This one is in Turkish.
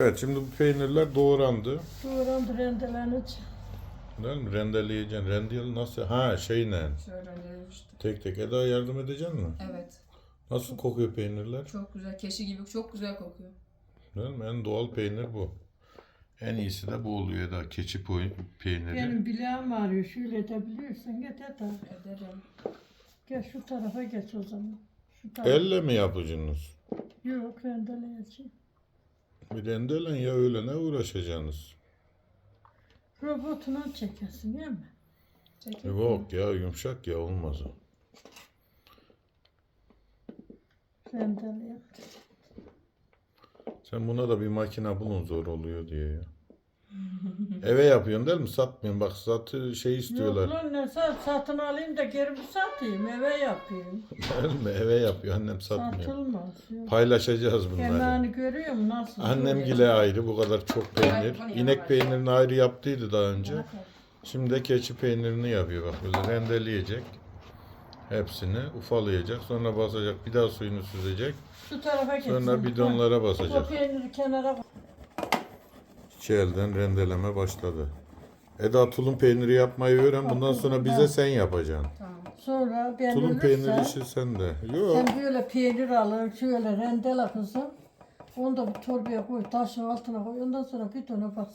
Evet şimdi bu peynirler doğrandı. Doğrandı rendelenecek. Değil mi? Rendeleyeceksin. Rendel nasıl? Ha şeyle. Şöyle işte. Tek tek. Eda yardım edeceksin mi? Evet. Nasıl kokuyor peynirler? Çok güzel. Keşi gibi çok güzel kokuyor. Değil mi? En doğal peynir bu. En iyisi de bu oluyor Eda. Keçi poy- peyniri. Benim bileğim ağrıyor. Şöyle edebiliyorsan git et abi. Ederim. Gel şu tarafa geç o zaman. Şu tarafa. Elle mi yapacaksınız? Yok rendeleyeceğim. Bir rendelen ya öyle ne uğraşacaksınız? Robotuna çekesin değil mi? Çekil. Yok ya yumuşak ya olmaz o. Rendeleyeceğim. Sen buna da bir makine bulun zor oluyor diye ya. Eve yapıyorsun değil mi? Satmıyorsun. Bak satı şey Yok istiyorlar. lan ne sat, satın alayım da geri mi satayım eve yapayım. Değil mi? Eve yapıyor. Annem satmıyor. Satılmaz. Yok. Paylaşacağız bunları. Emeğini görüyor musun nasıl? Annem gile ayrı bu kadar çok peynir. İnek peynirini ayrı yaptıydı daha önce. Şimdi de keçi peynirini yapıyor bak böyle rendeleyecek. Hepsini ufalayacak. Sonra basacak. Bir daha suyunu süzecek. Şu tarafa geçsin. Sonra bidonlara O basacak. peyniri kenara. İki elden rendeleme başladı. Eda tulum peyniri yapmayı öğren. Bundan sonra bize sen yapacaksın. Tamam. Sonra ben Tulum ölürsem, peyniri işi sende. Yok. sen böyle peynir alır, şöyle rendele kızım. Onu da bir torbaya koy, taşın altına koy. Ondan sonra bidona bas.